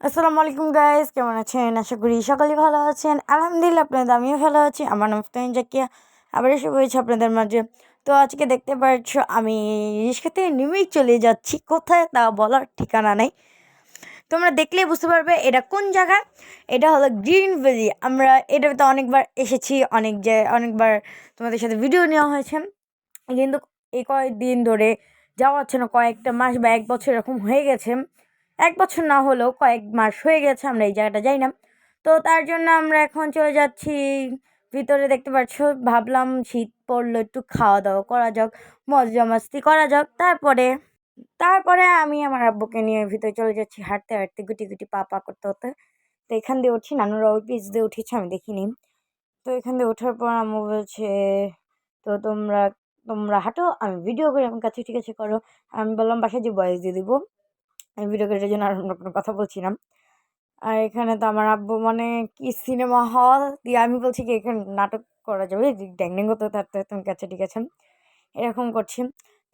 আসসালামু আলাইকুম গাইজ কেমন আছেন? আশা করি সকলেই ভালো আছেন। আলহামদুলিল্লাহ, আপনাদের আমিও ভালো আছি। আমার নাম ফ্তাইন জাকিয়া। আবার এসে হয়েছে আপনাদের মাঝে। তো আজকে দেখতে পাচ্ছ, আমি রিক্সা থেকে নেমেই চলে যাচ্ছি। কোথায় তা বলার ঠিকানা নেই। তোমরা দেখলেই বুঝতে পারবে, এটা কোন জায়গা? এটা হলো গ্রিন ভ্যালি। আমরা এটাতে অনেকবার এসেছি, অনেক জায়গায় অনেকবার তোমাদের সাথে ভিডিও নেওয়া হয়েছে। কিন্তু এই কয়েকদিন ধরে যাওয়া হচ্ছে না কয়েকটা মাস বা এক বছর এরকম হয়ে গেছে। এক বছর না হলেও কয়েক মাস হয়ে গেছে, আমরা এই জায়গাটা যাই না। তো তার জন্য আমরা এখন চলে যাচ্ছি। ভিতরে দেখতে পাচ্ছ, ভাবলাম শীত পড়ল, একটু খাওয়া দাওয়া করা যাক মজা মাস্তি করা যাক। তারপরে তারপরে আমি আমার আব্বুকে নিয়ে ভিতরে চলে যাচ্ছি হাঁটতে হাঁটতে, গুটি গুটি পা পা করতে হতে তো এখান দিয়ে উঠছি, নানুরা ওই দিয়ে উঠেছে, আমি দেখিনি। তো এখান দিয়ে ওঠার পর আম্মু বলছে, তো তোমরা তোমরা হাঁটো, আমি ভিডিও করি আমার কাছে ঠিক আছে করো আমি বললাম, বাসায় যে বয়স দিয়ে দিব। আমি ভিডিও করার জন্য আর অন্য কোনো কথা বলছিলাম আর এখানে তো আমার আব্বু মানে কি সিনেমা হল দিয়ে আমি বলছি কি, এখানে নাটক করা যাবে ড্যাং ড্যাং করতে থাকতে তুমি কাছে ঠিক আছে। এরকম করছি।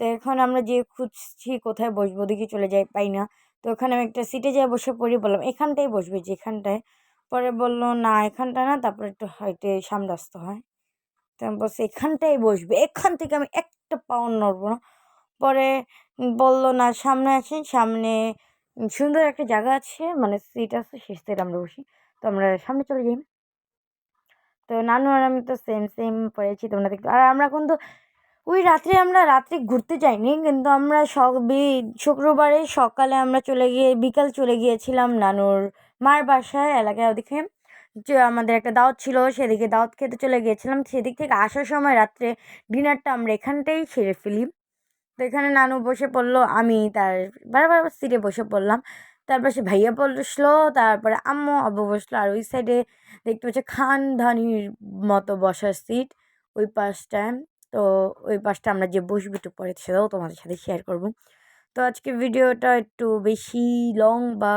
তো এখন আমরা যে খুঁজছি কোথায় বসবো দেখি চলে যাই, পাই না। তো ওখানে আমি একটা সিটে যেয়ে বসে পড়ি, বললাম এখানটাই বসবে, যেখানটায়। পরে বলল, না, এখানটা না। তারপরে একটু হাইটে সামনে আসতে হয়। তো আমি বলছি এখানটাই বসবে। এখান থেকে আমি একটা পাও নড়বো না। পরে বলল, না, সামনে আছি সামনে সুন্দর একটা জায়গা আছে মানে সিট আছে, সেই সিট আমরা বসি। তো আমরা সামনে চলে যাই। তো নানু আর আমি তো সেম সেম পড়েছি তোমরা দেখতে। আর আমরা কিন্তু ওই রাত্রে আমরা রাত্রে ঘুরতে যাইনি, কিন্তু আমরা শুক্রবারে সকালে আমরা চলে গিয়ে, বিকাল চলে গিয়েছিলাম নানুর মার বাসায় এলাকায় ওদিকে। যে আমাদের একটা দাওয়াত ছিল, সেদিকে দাওয়াত খেতে চলে গিয়েছিলাম। সেদিক থেকে আসার সময় রাত্রে ডিনারটা আমরা এখানটাই সেরে ফেলি। তো এখানে নানু বসে পড়ল, আমি তার বারবার সিটে বসে পড়লাম। তারপর সে ভাইয়া বসল, তারপরে আম্মু, আব্বু বসল, আর ওই সাইডে দেখতে পাচ্ছি খানধানির মতো বসার সিট ওই পাশটায় তো ওই পাশটা আমরা যে বসবো একটু পরে সেটাও তোমাদের সাথে শেয়ার করব। তো আজকে ভিডিওটা একটু বেশি লং বা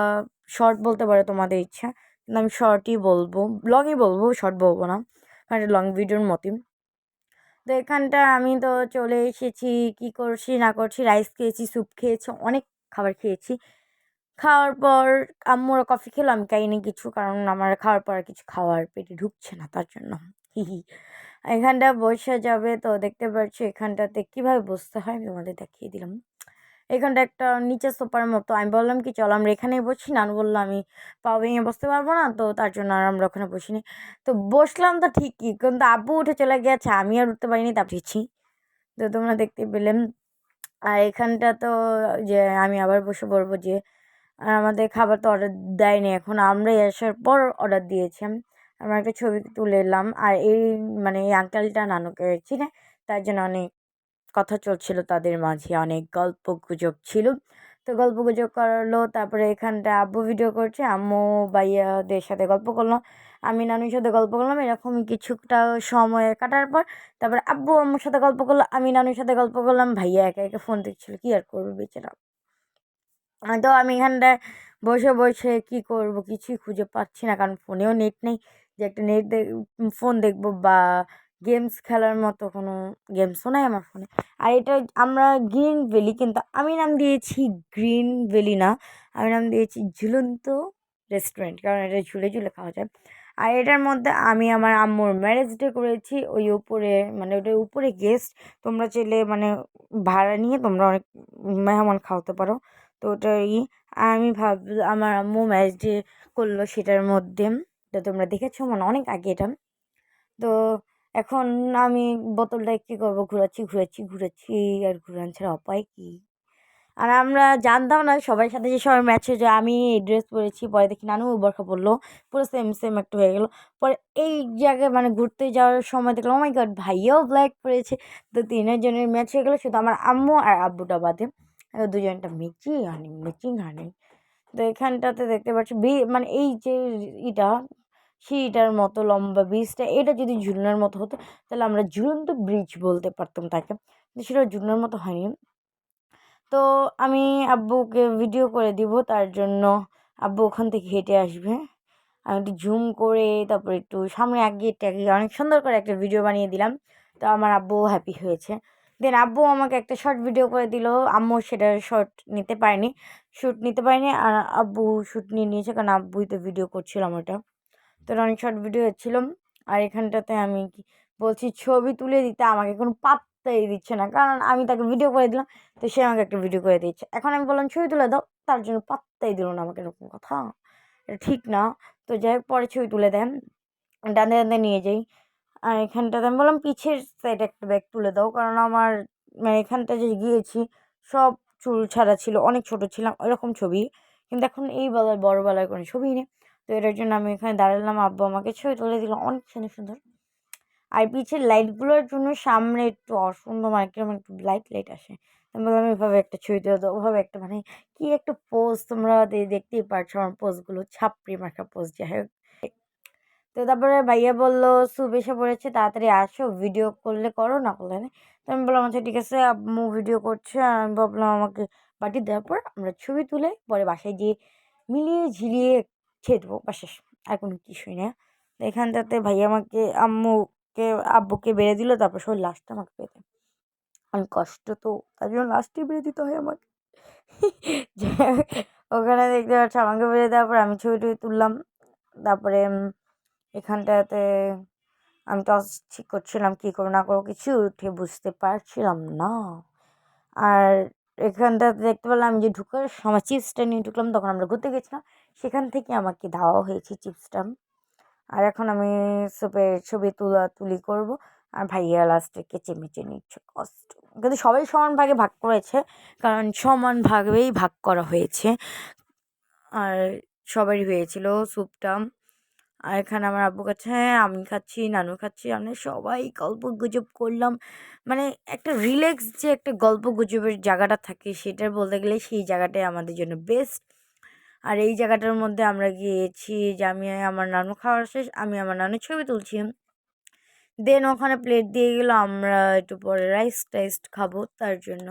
শর্ট বলতে পারো তোমাদের ইচ্ছা। কিন্তু আমি শর্টই বলব লংই বলব শর্ট বলব না। কারণ লং ভিডিওর মতোই। তো এখানটা আমি তো চলে এসেছি। কি করছি, না করছি রাইস খেয়েছি স্যুপ খেয়েছি, অনেক খাবার খেয়েছি। খাওয়ার পর আম্মুরা কফি খেলো, আমি খাইনি কিছু, কারণ আমার খাওয়ার পর কিছু খাওয়ার পেটে ঢুকছে না, তার জন্য। হি হি। এখানটা বসে যাবে, তো দেখতে পাচ্ছি এখানটাতে কীভাবে বসতে হয়, আমি তোমাদের দেখিয়ে দিলাম। এখানটা একটা নিচে সোফার মতো। আমি বললাম কি, চলো আমরা এখানেই বসি। নানু বলল, আমি পা ভেঙে বসতে পারব না, তো তার জন্য আর আমরা ওখানে বসিনি। তো বসলাম তো ঠিকই, কিন্তু আব্বু উঠে চলে গেছে আমি আর উঠতে পারিনি, তা পিছি। তো তোমরা দেখতে পেলেন। আর এখানটা তো যে আমি আবার বসে বলব যে আমাদের খাবার তো অর্ডার দেয়নি। এখন আমরাই আসার পর অর্ডার দিয়েছি। আমরা একটা ছবি তুলে এলাম। আর এই মানে এই আঙ্কেলটা নানুকে চিনে, তার জন্য অনেক কথা চলছিল তাদের মাঝে, অনেক গল্প গুজব ছিল। তো গল্প গুজব করল, তারপরে এখানটা আব্বু ভিডিও করছে, আম্মু ভাইয়াদের সাথে গল্প করলাম আমি নানুর সাথে গল্প করলাম, এরকমই কিছুটা সময় কাটার পর তারপরে আব্বু আম্মুর সাথে গল্প করল, আমি নানুর সাথে গল্প করলাম, ভাইয়া একা একা ফোন দেখছিল, কী আর করবে বেচারা। তো আমি এখানটায় বসে বসে কী করব, কিছুই খুঁজে পাচ্ছি না, কারণ ফোনেও নেট নেই, যে একটা নেট ফোন দেখব বা গেমস খেলার মতো কোনো গেমসও নাই আমার ফোনে আর এটা আমরা গ্রিন ভ্যালি কিন্তু আমি নাম দিয়েছি গ্রিন ভ্যালি না, আমি নাম দিয়েছি ঝুলন্ত রেস্টুরেন্ট কারণ এটা ঝুলে ঝুলে খাওয়া যায়। আর এটার মধ্যে আমি আমার আম্মুর ম্যারেজ ডে করেছি, ওই উপরে মানে ওটার উপরে গেস্ট তোমরা চাইলে মানে ভাড়া নিয়ে তোমরা অনেক মেহমান খাওয়াতে পারো। তো ওটাই, আমি ভাব, আমার আম্মু ম্যারেজ ডে করল সেটার মধ্যে তো তোমরা দেখেছ মানে অনেক আগে এটা। তো এখন আমি বোতলটা কী করব, ঘুরাচ্ছি ঘুরাচ্ছি ঘুরাচ্ছি আর ঘুরান ছাড়া উপায় কী? আর আমরা জানতাম না সবার সাথে যে সবাই ম্যাচ হয়ে আমি এই ড্রেস পরেছি, পরে দেখি নানু বরখা পরলো, পুরো সেম সেম একটা হয়ে গেলো। পরে এই জায়গায় মানে ঘুরতে যাওয়ার সময় দেখলাম মাই গড ভাইয়াও ব্ল্যাক পরেছে। তো তিনজনের ম্যাচ হয়ে গেলো, শুধু আমার আম্মু আর আব্বুটা বাদে। দুজনটা ম্যাচিং হানি ম্যাচিং হানি তো এখানটাতে দেখতে পাচ্ছি, বি মানে এই যে ইটা সিঁড়িটার মতো, লম্বা ব্রিজটা এটা যদি ঝুলনার মতো হতো, তাহলে আমরা ঝুলন্ত ব্রিজ বলতে পারতাম তাকে। সেটা ঝুলনার মতো হয়নি। তো আমি আব্বুকে ভিডিও করে দিব, তার জন্য আব্বু ওখান থেকে হেঁটে আসবে। আমি একটু জুম করে, তারপর একটু সামনে আগিয়ে ট্যাগিয়ে অনেক সুন্দর করে একটা ভিডিও বানিয়ে দিলাম। তো আমার আব্বু হ্যাপি হয়েছে। দেন আব্বু আমাকে একটা শর্ট ভিডিও করে দিল। আম্মু সেটা শর্ট নিতে পারেনি শ্যুট নিতে পারেনি। আর আব্বু শ্যুট নিয়ে নিয়েছে, কারণ আব্বুই তো ভিডিও করছিলাম ওটা তো অনেক শর্ট ভিডিও ছিলাম আর এখানটাতে আমি কি বলছি, ছবি তুলে দিতে আমাকে কোনো পাত্তাই দিচ্ছে না। কারণ আমি তাকে ভিডিও করে দিলাম, তো সে আমাকে একটা ভিডিও করে দিচ্ছে এখন আমি বললাম, ছবি তুলে দাও, তার জন্য পাত্তাই দিল না আমাকে এরকম কথা। এটা ঠিক না। তো যাই হোক, পরে ছবি তুলে দেন। ডানে ডানে নিয়ে যাই। আর এখানটাতে আমি বললাম, পিছের সাইড একটা ব্যাগ তুলে দাও। কারণ আমার মানে এখানটা যে গিয়েছি, সব চুল ছাড়া ছিল, অনেক ছোট ছিলাম, এরকম ছবি। কিন্তু এখন এই বেলায় বড় কোনো ছবি নেই। তো এটার জন্য আমি এখানে দাঁড়ালাম, আব্বু আমাকে ছবি তুলে দিল। অনেক সুন্দর সুন্দর। আর পিছের লাইটগুলোর জন্য সামনে একটু অসুন্দর মানে কীরকম একটু লাইট লাইট আসে। আমি বললাম এভাবে একটা ছবি তুলে দাও ওভাবে একটা মানে কি একটা পোজ তোমরা দেখতেই পারছ আমার পোজগুলো ছাপড়ি মাখা পোজ যাই হোক। তো তারপরে ভাইয়া বলল স্যুপ এসে পড়েছে, তাড়াতাড়ি আসো ভিডিও করলে করো, না করলে তো আমি বললাম আচ্ছা ঠিক আছে, আম্মু ভিডিও করছে আর আমি ভাবলাম আমাকে বাটি দেওয়ার পর আমরা ছবি তুলে পরে বাসায় গিয়ে মিলিয়ে ঝিলিয়ে খেয়ে দেবো বাসায় আর কোনো কিছুই না। এখানটাতে ভাইয়া আমাকে আম্মুকে, আব্বুকে বেড়ে দিল, তারপর সব লাস্টটা আমাকে পেতে অনেক কষ্ট তো, তার জন্য লাস্টে বেড়ে দিতে হয় আমাকে। ওখানে দেখতে পাচ্ছি আমাকে বেড়ে দেওয়ার পর আমি ছবি টবি তুললাম। তারপরে এখানটাতে আমি টস ঠিক করছিলাম কী করব, না করব কিছু উঠে বুঝতে পারছিলাম না। আর এখানটাতে দেখতে পেলাম যে ঢুকার সময় চিপসটা নিয়ে ঢুকলাম, তখন আমরা ঘুরতে গেছিলাম। সেখান থেকে আমাকে দেওয়া হয়েছে চিপসটা আর এখন আমি সুপের ছবি তোলা, তুলি করব। আর ভাইয়া লাস্টে কেচে মেচে নিচ্ছে, কষ্ট। কিন্তু সবাই সমান ভাগে ভাগ করেছে, কারণ সমান ভাগেই ভাগ করা হয়েছে। আর সবারই হয়েছিল স্যুপটা আর এখানে আমার আব্বু কাছে হ্যাঁ আমি খাচ্ছি, নানু খাচ্ছি, আমরা সবাই গল্প গুজব করলাম। মানে একটা রিল্যাক্স যে একটা গল্প গুজবের জায়গাটা থাকে, সেটা বলতে গেলে সেই জায়গাটাই আমাদের জন্য বেস্ট আর এই জায়গাটার মধ্যে আমরা গিয়েছি যে আমি, আমার নানু খাওয়ার শেষ, আমি আমার নানুর ছবি তুলছি। দেন ওখানে প্লেট দিয়ে গেলো, আমরা একটু পরে রাইস টাইস খাব তার জন্য।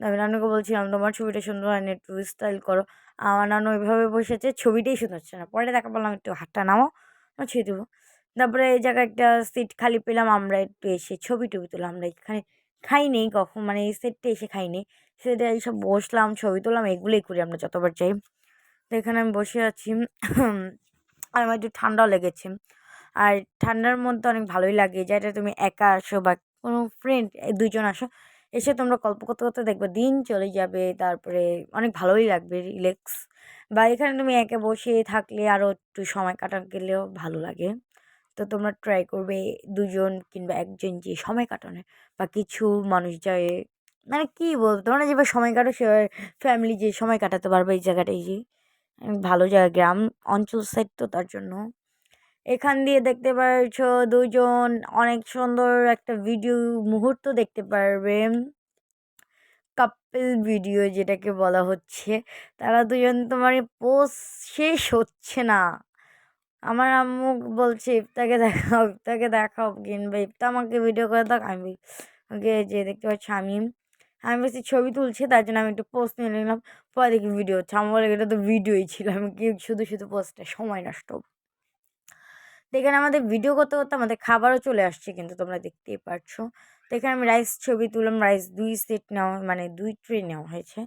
আমি নানুকে বলছিলাম তোমার ছবিটা সুন্দর হয় না একটু স্টাইল করো। আমার নানু ওইভাবে বসেছে, ছবিটাই সুন্দর হচ্ছে না। পরে দেখা বললাম, একটু হাতটা নামো ছুঁয়ে দেবো তারপরে এই জায়গায় একটা সিট খালি পেলাম, আমরা একটু এসে ছবি টবি তুলাম আমরা এখানে খাইনি কখন মানে এই সেটটা এসে খাইনি সেটা এইসব বসলাম, ছবি তুললাম, এগুলোই করি আমরা যতবার যাই। তো এখানে আমি বসে আছি। আর আমার একটু ঠান্ডাও লেগেছে। আর ঠান্ডার মধ্যে অনেক ভালোই লাগে। যেটা তুমি একা আসো বা কোনো ফ্রেন্ড দুজন আসো, এসে তোমরা গল্প করতে করতে দেখবে দিন চলে যাবে। তারপরে অনেক ভালোই লাগবে রিল্যাক্স বা এখানে তুমি একে বসে থাকলে আরও একটু সময় কাটান গেলেও ভালো লাগে। তো তোমরা ট্রাই করবে দুজন কিংবা একজন যে সময় কাটানোর বা কিছু মানুষ যায় মানে কী বলব? তোমরা যেভাবে সময় কাটো সেভাবে ফ্যামিলি যে সময় কাটাতে পারবে এই জায়গাটাই যে। ভালো জায়গা, গ্রাম, অঞ্চল সাইড তো তার জন্য। এখান দিয়ে দেখতে পারছ দুজন অনেক সুন্দর একটা ভিডিও মুহূর্ত দেখতে পারবে। কাপল ভিডিও যেটাকে বলা হচ্ছে। তারা দুজন তোমার পোস্ট শেষ হচ্ছে না। আমার আম্মু বলছে ইফতাকে দেখাও ইফতাকে দেখাও কিনবে ইফতা আমাকে ভিডিও করে দেখ আমি, ওকে যে দেখতে পাচ্ছি আমি আমি বেশি ছবি তুলছি, তার জন্য আমি একটু পোস্ট নিয়ে নিলাম। পরে দেখি ভিডিও হচ্ছে। আমার বলে এটা তো ভিডিওই ছিল। আমি কি শুধু শুধু পোস্টে সময় নষ্ট। তো এখানে আমাদের ভিডিও করতে করতে আমাদের খাবারও চলে আসছে কিন্তু তোমরা দেখতেই পারছ। তো এখানে আমি রাইস ছবি তুললাম। রাইস দুই সেট নেওয়া মানে দুই ট্রে নেওয়া হয়েছে।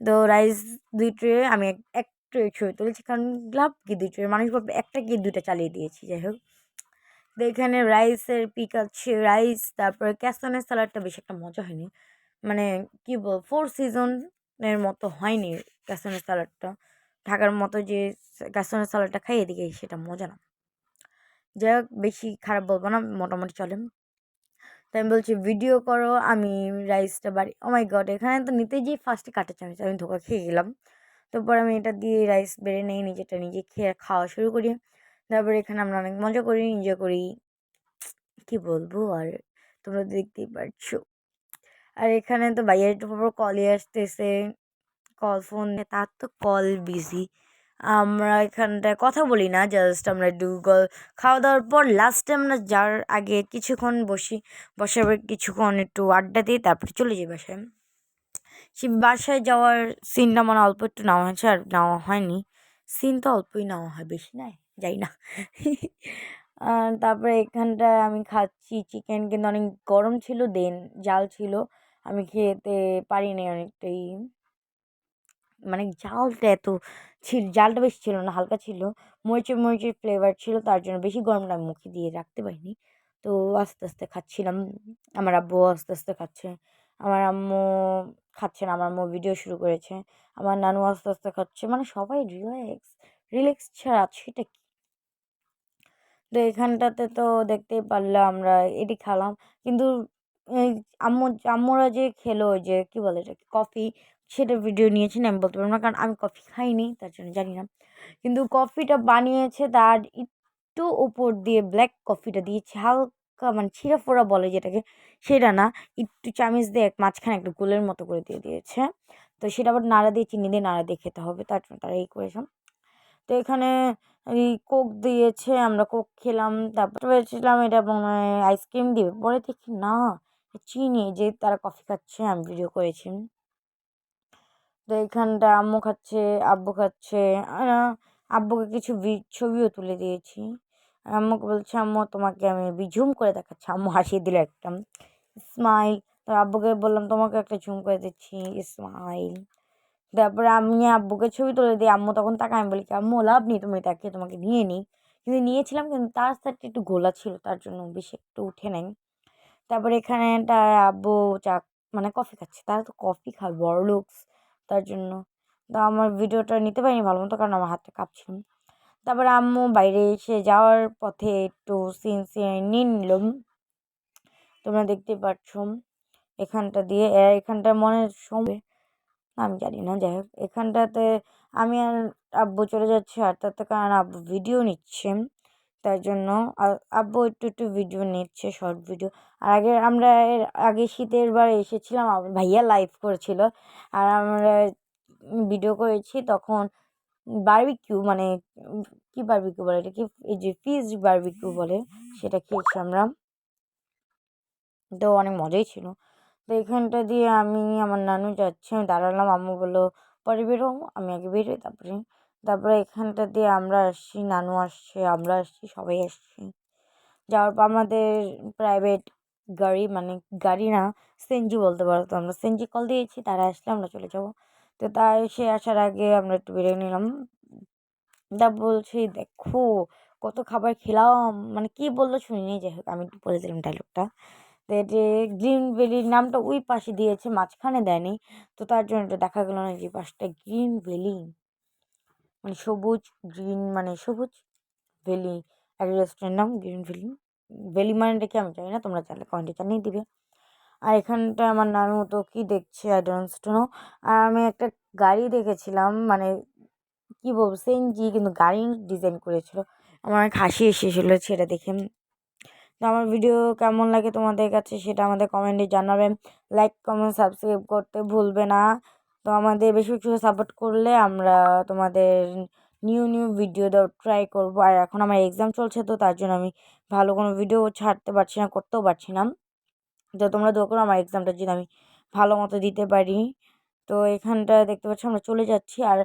তো রাইস দুই ট্রে আমি এক ট্রে ছবি তুলেছি। কারণ লাভ কি দুই ট্রে মানুষ বলবে একটা কি দুইটা চালিয়ে দিয়েছি, যাই হোক। তো এখানে রাইসের পিক আছে। রাইস তারপরে ক্যাসনের স্যালাডটা বেশি একটা মজা হয়নি। মানে কী বল ফোর সিজনের মতো হয়নি ক্যাসনের স্যালাডটা ঢাকার মতো যে ক্যাসনের স্যালাডটা খাই, এদিকে সেটা মজা না। যাই হোক, বেশি খারাপ বলব না, মোটামুটি চলে। তাই আমি বলছি ভিডিও করো, আমি রাইসটা বাড়ি ও মাই গড এখানে তো নিতে যেয়ে ফার্স্টে কাটা চামচ, আমি ধোকা খেয়ে গেলাম। তারপর আমি এটা দিয়ে রাইস বেড়ে নেই নিজেটা নিজে খেয়ে খাওয়া শুরু করি। তারপরে এখানে আমরা অনেক মজা করি এনজয় করি। কি বলব আর, তোমরা দেখতেই পারছ। আর এখানে তো বাইরের একটু কলই আসতেছে। কল ফোন তার তো কল বিজি আমরা এখানটায় কথা বলি না জাস্ট আমরা ডুগল খাওয়া দাওয়ার পর লাস্টে আমরা যার আগে কিছুক্ষণ বসি বসে কিছুক্ষণ একটু আড্ডা দিই তারপরে চলে যাই বাসায়। সে বাসায় যাওয়ার সিনটা মানে অল্প একটু নেওয়া হয়েছে আর নেওয়া হয়নি। সিন তো অল্পই নেওয়া হয়, বেশি নয় যাই না। তারপরে এখানটায় আমি খাচ্ছি চিকেন কিন্তু অনেক গরম ছিল দেন জাল ছিল। আমি খেতে পারিনি অনেকটাই। মানে জালটা এত ছিল জালটা বেশি ছিল না, হালকা ছিল। মরিচের মরিচের ফ্লেভার ছিল, তার জন্য বেশি গরমটা আমি মুখে দিয়ে রাখতে পারিনি। তো আস্তে আস্তে খাচ্ছিলাম। আমার আব্বু আস্তে আস্তে খাচ্ছে। আমার আম্মু খাচ্ছে না, আমার আম্মু ভিডিও শুরু করেছে। আমার নানু আস্তে আস্তে খাচ্ছে। মানে সবাই রিল্যাক্স রিল্যাক্স ছাড়া সেটা কি? তো এখানটাতে তো দেখতেই পারলে আমরা, এটি খেলাম। কিন্তু আম্মু, আম্মুরা যে খেলো যে কী বলে এটাকে, কফি, সেটা ভিডিও নিয়েছি না, আমি বলতে পারব না, কারণ আমি কফি খাইনি, তার জন্য জানি না। কিন্তু কফিটা বানিয়েছে, তার একটু উপর দিয়ে ব্ল্যাক কফিটা দিয়েছে, হালকা মানে ছিঁড়া ফোড়া বলে যেটাকে, সেটা না, একটু চামিচ দিয়ে এক মাঝখানে একটু গোলের মতো করে দিয়ে দিয়েছে। তো সেটা আবার নাড়া দিয়ে, চিনি দিয়ে নাড়া দিয়ে খেতে হবে, তার জন্য তারা এই করেছে। তো এখানে এই কোক দিয়েছে, আমরা কোক খেলাম, তারপর ভেবেছিলাম এটা হয় আইসক্রিম দিবে, পরে দেখি না। চিনি যে তারা কফি খাচ্ছে, আমি ভিডিও করেছি। তো এখানটা আম্মু খাচ্ছে, আব্বু খাচ্ছে আব্বুকে কিছু ছবিও তুলে দিয়েছি। আর আম্মুকে বলছে, আম্মু, তোমাকে আমি ঝুম করে দেখাচ্ছি। আম্মু হাসিয়ে দিল একটা। স্মাইল তো আব্বুকে বললাম, তোমাকে একটা ঝুম করে দিচ্ছি স্মাইল তারপরে আমি আব্বুকে ছবি তুলে দিই। আম্মু তখন তাকে আমি বলি কি, আম্মু, লাভ নেই তুমি তাকে তোমাকে নিয়ে নিই। কিন্তু নিয়েছিলাম, কিন্তু তার সাথে একটু গোলা ছিল, তার জন্য বেশি একটু উঠে নেই। তারপরে এখানে একটা আব্বু চা মানে কফি খাচ্ছে। তারা তো কফি খায়, বড় লুকস, তার জন্য। তো আমার ভিডিওটা নিতে পারিনি ভালো মতো, কারণ আমার হাতটা কাঁপছিল তারপরে আম্মু বাইরে এসে যাওয়ার পথে একটু সিন নিয়ে নিলাম তোমরা দেখতে পাচ্ছ, এখানটা দিয়ে এখানটা মনে সময় আমি জানি না, যাই হোক। এখানটাতে আমি আর আব্বু চলে যাচ্ছি, আর তাতে কারণ আব্বু ভিডিও নিচ্ছে। তার জন্য। আব্বু একটু একটু ভিডিও নিচ্ছে শর্ট ভিডিও আর আগে আমরা এর, আগে শীতের বার এসেছিলাম ভাইয়া লাইভ করেছিল। আর আমরা ভিডিও করেছি তখন বারবিকিউ মানে কি বারবিকিউ বলে এটা কি এই যে ফিজ বারবিকিউ বলে, সেটা খেয়েছি আমরা। তো অনেক মজাই ছিল। তো এখানটা দিয়ে আমি, আমার নানু যাচ্ছে, আমি দাঁড়ালাম, আম্মু বলল, পরে বেরো আমি আগে বেরোই তারপরে তারপরে এখানটা দিয়ে আমরা আসছি, নানু আসছে, আমরা আসছি, সবাই আসছি। যাওয়ার পর আমাদের প্রাইভেট গাড়ি মানে গাড়ি না সেনজি বলতে পারো। তো আমরা সেনজি কল দিয়েছি, তারা আসলে আমরা চলে যাব। তো তাই সে আসার আগে আমরা একটু বেরিয়ে নিলাম। তা বলছি, দেখো, কত খাবার খেলাম। মানে কী বলল শুনিনি, যাই হোক, আমি একটু বলে দিলাম ডায়লগটা যে গ্রিন ভ্যালির নামটা ওই পাশে দিয়েছে, মাঝখানে দেয়নি। তো তার জন্য এটা দেখা গেলো না যে পাশটা গ্রিন ভ্যালি। মানে সবুজ গ্রিন মানে সবুজ ভ্যালি এক রেস্টুরেন্ট নাম গ্রিন ভ্যালি। ভ্যালি মানেটা কি আমি জানি না, তোমরা চাইলে কমেন্টে জানিয়ে দিবে। আর এখানটা আমার নানু তো কী দেখছে আই ডোন্ট নো আর আমি একটা গাড়ি দেখেছিলাম মানে কী বলব সেনজি কিন্তু গাড়ি ডিজাইন করেছিল। আমার অনেক হাসি এসেছিল সেটা দেখে। তো আমার ভিডিও কেমন লাগে তোমাদের কাছে সেটা আমাদের কমেন্টে জানাবেন লাইক কমেন্ট সাবস্ক্রাইব করতে ভুলবে না। তো আমাদের বেশি কিছু সাপোর্ট করলে আমরা তোমাদের নিউ নিউ ভিডিও দেওয়ার ট্রাই করব। আর এখন আমার এক্সাম চলছে তো, তার জন্য আমি ভালো কোনো ভিডিও ছাড়তে পারছি না, করতেও পারছি না। তো তোমরা দোয়া করো আমার এক্সামটা যদি আমি ভালো মতো দিতে পারি। তো এখানটা দেখতে পাচ্ছ আমরা চলে যাচ্ছি। আর